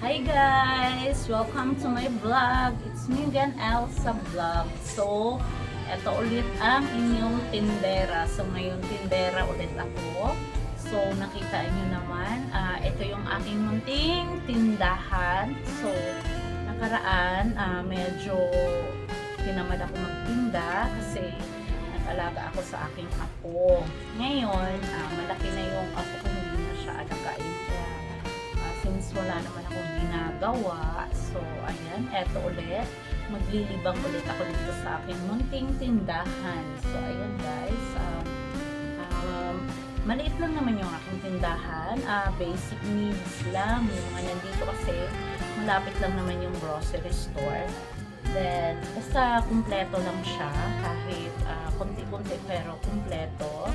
Hi guys! Welcome to my vlog. It's me again, Elsa Vlog. So, eto ulit ang inyong tindera. So, ngayon tindera ulit ako. So, nakita nyo naman, ah, ito yung aking munting tindahan. So, nakaraan, ah, medyo tinamad ako magtinda kasi nag-alaga ako sa aking apo. Ngayon, ah, malaki na yung apo ko, hindi na siya alagain. Kaya, ah, since wala naman akong ginagawa, so, ayan, eto ulit. Maglilibang ulit ako dito sa aking munting tindahan. So, ayan guys, um, um, maliit lang naman yung aking tindahan. Ah, basic needs lang. Yung mga nandito kasi, malapit lang naman yung grocery store. Then, basta kumpleto lang siya. Kahit ah, konti-konti pero kumpleto.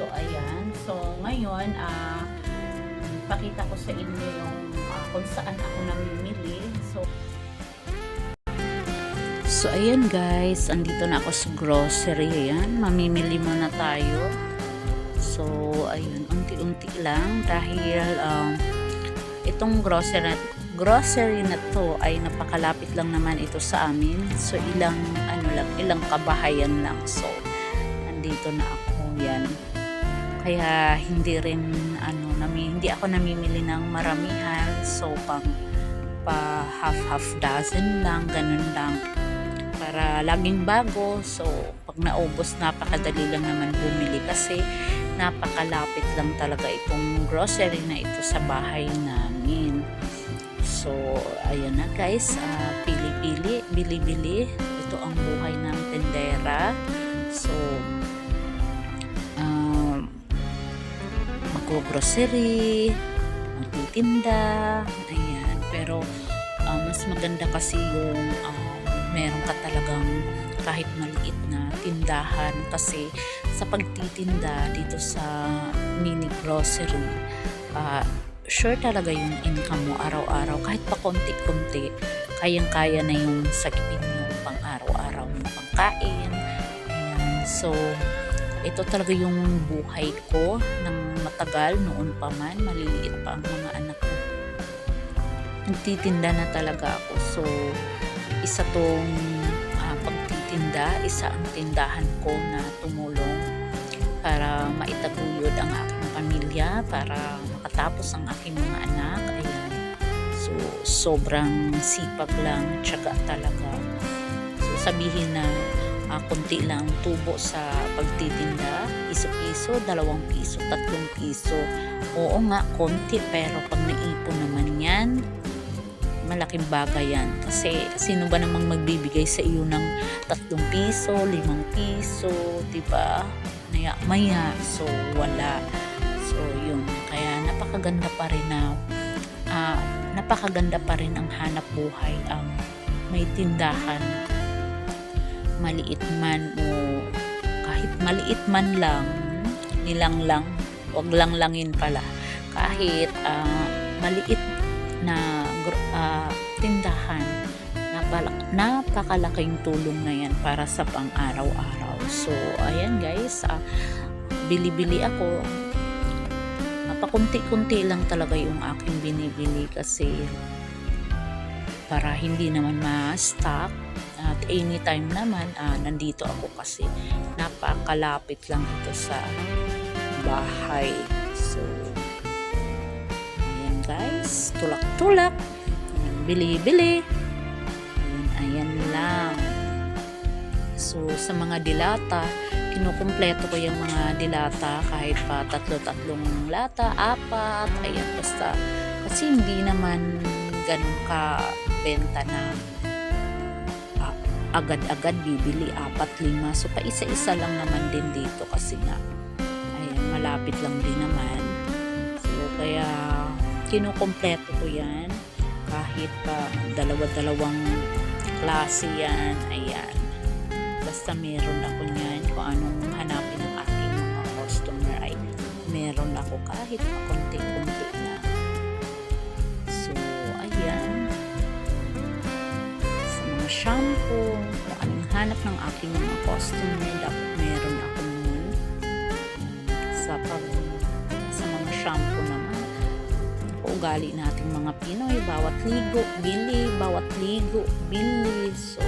So, ayan. So, ngayon, ah, pakita ko sa inyo yung ah, kung saan ako namimili. So, So, ayan guys, andito na ako sa grocery. Ayan, mamimili muna tayo. So, ayun, unti-unti lang dahil um, itong grocery, grocery na to ay napakalapit lang naman ito sa amin. So, ilang, ano lang, ilang kabahayan lang. So, andito na ako. Yan. Kaya, hindi rin, ano, nami, hindi ako namimili ng maramihan. So, pang, pa half-half dozen lang, ganun lang para laging bago. So, pag naubos, napakadali lang naman bumili kasi napakalapit lang talaga itong grocery na ito sa bahay namin. So, ayan na guys, ah, pili-pili, bili-bili. Ito ang buhay ng tendera. So, magko-grocery, magtitinda, ayan. Pero, ah, mas maganda kasi yung ah, meron ka talagang kahit maliit na tindahan. Kasi sa pagtitinda dito sa mini grocery ah, sure talaga yung income mo araw-araw. Kahit pa konti-konti kayang-kaya na yung sagipin yung pang araw-araw mo pangkain so ito talaga yung buhay ko ng matagal noon pa man maliliit pa ang mga anak ko nagtitinda na talaga ako so isa tong ah, pagtitinda, isa ang tindahan ko na tumulong para maitaguyod ang aking pamilya, para makatapos ang aking mga anak. Ayan. So, sobrang sipag lang, tiyaga talaga. So, sabihin na ah, konti lang tubo sa pagtitinda, piso-piso, dalawang piso, tatlong piso. Oo nga, konti, pero pag naipon naman yan, malaking bagay yan. Kasi sino ba namang magbibigay sa iyo ng tatlong piso, limang piso, di ba? Maya, maya. So, wala. So, yun. Kaya napakaganda pa rin na ah, napakaganda pa rin ang hanap buhay ang may tindahan maliit man o kahit maliit man lang nilang lang wag lang langin pala. Kahit ah, maliit na ah, tindahan napalak napakalaking tulong na yan para sa pang-araw-araw. So ayan guys ah, bili-bili ako. Pakunti-kunti lang talaga yung aking binibili kasi para hindi naman ma-stock at anytime naman ah, nandito ako kasi napakalapit lang ito sa bahay so Ayan guys, tulak-tulak. Bili-bili. Ayan, ayan lang. So, sa mga dilata, kinukumpleto ko yung mga dilata kahit pa tatlo-tatlong lata, apat, ayan, basta. Kasi hindi naman ganun ka benta na agad-agad bibili, apat, lima. So, pa isa-isa lang naman din dito kasi nga, ayan, malapit lang din naman. So, kaya kinukompleto ko yan. Kahit pa dalawa-dalawang klase yan ayan. Basta meron ako niyan kung anong hanapin ng aking mga customer. Ay meron ako kahit konti-konti shampoo kung anong hanap ng aking mga customer dapat meron ako nun sa pag sa mga shampoo naman ugali nating mga Pinoy. Bawat ligo, bili. Bawat ligo, bili. So,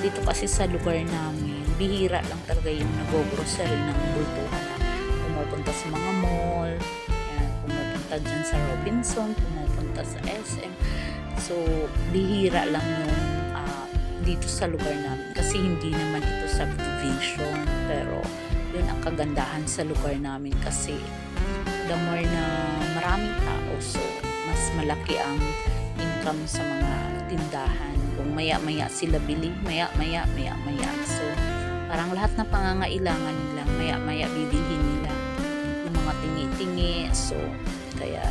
dito kasi sa lugar namin, bihira lang talaga yung nag-grocery ng bultuhan na pumupunta sa mga mall, pumupunta dyan sa Robinson, pumupunta sa SM. So, bihira lang yung dito sa lugar namin. Kasi hindi naman ito subdivision pero yun ang kagandahan sa lugar namin. Kasi the more na maraming tao so mas malaki ang income sa mga tindahan. Kung maya maya sila bili maya maya maya maya so parang lahat na pangangailangan nila maya maya bibilhin nila yung mga tingi-tingi. So kaya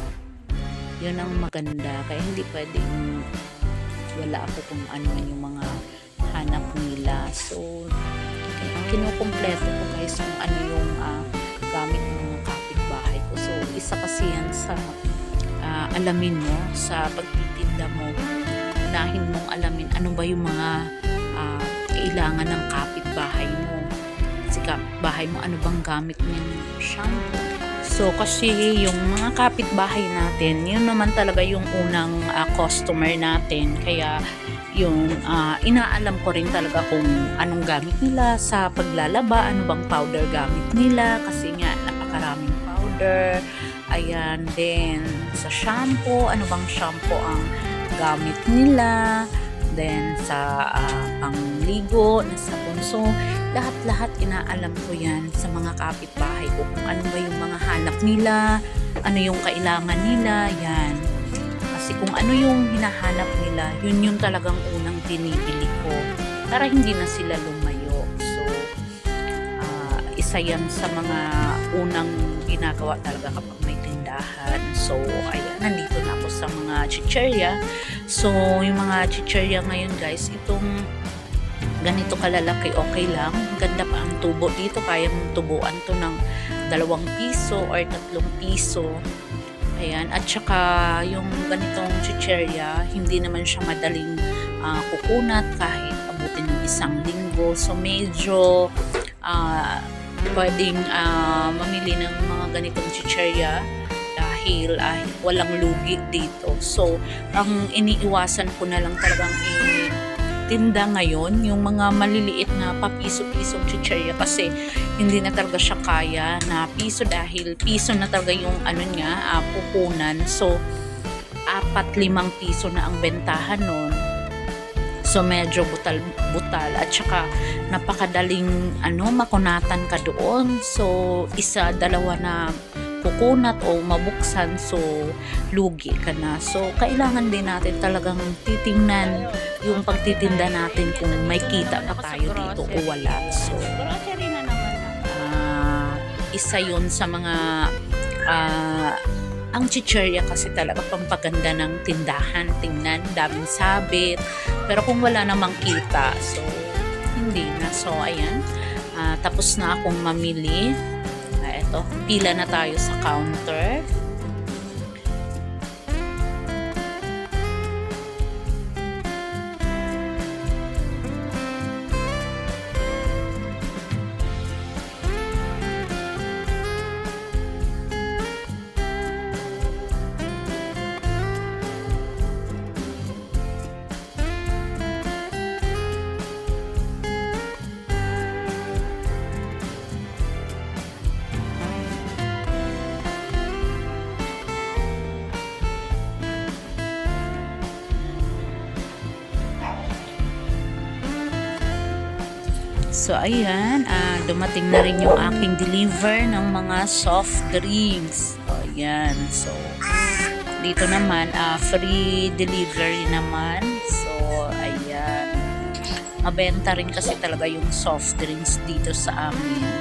yun ang maganda. Kaya hindi pwedeng wala ako kung ano man yung mga hanap nila. So kinukumpleto ko guys kung ano yung ah, gamit ng mga kapitbahay ko. So isa kasi yan sa ah, alamin mo sa pagtitinda mo. Unahin mong alamin ano ba yung mga ah, kailangan ng kapitbahay mo. Si kapitbahay mo ano bang gamit niyang shampoo So, kasi yung mga kapitbahay natin, yun naman talaga yung unang ah, customer natin. Kaya, yung ah, inaalam ko rin talaga kung anong gamit nila sa paglalaba, ano bang powder gamit nila. Kasi nga, napakaraming powder. Ayan, then sa shampoo, ano bang shampoo ang gamit nila. Then, sa ah, pangligo, na sabon. So, lahat-lahat inaalam ko yan sa mga kapitbahay ko kung ano ba yung mga hanap nila, ano yung kailangan nila, yan. Kasi kung ano yung hinahanap nila, yun yung talagang unang binibili ko para hindi na sila lumayo. So, ah, isa yan sa mga unang ginagawa talaga kapag may tindahan. So, ayan, nandito na ako sa mga chicherya. So, yung mga chicherya ngayon guys, itong ganito kalalaki, okay lang. Ganda pa ang tubo dito. Kaya mong tubuan to ng dalawang piso or tatlong piso. Ayan. At saka yung ganitong chicherya, hindi naman siya madaling ah, kukunat kahit abutin ng isang linggo. So medyo ah, pwedeng ah, mamili ng mga ganitong chicherya dahil ah, walang lugi dito. So ang iniiwasan ko na lang talagang i tinda ngayon, yung mga maliliit na papiso-pisong chicherya kasi hindi na talaga siya kaya na piso dahil piso na talaga yung ano niya, ah, pupunan. So, apat limang piso na ang bentahan nun. So, medyo butal-butal at saka napakadaling ano, makunatan ka doon. So, isa, dalawa na kukunat o mabuksan so lugi ka na. So kailangan din natin talagang titingnan yung pagtitinda natin kung may kita pa tayo dito o wala. So ah, isa yun sa mga ah, ang chicherya kasi talaga pampaganda ng tindahan. Tingnan, daming sabit. Pero kung wala namang kita, so hindi na. So ayan, ah, tapos na akong mamili. Eto, pila na tayo sa counter. So, ayan, ah, dumating na rin yung aking deliver ng mga soft drinks. Ayan. So, dito naman, ah, free delivery naman. So, ayan. Mabenta rin kasi talaga yung soft drinks dito sa amin.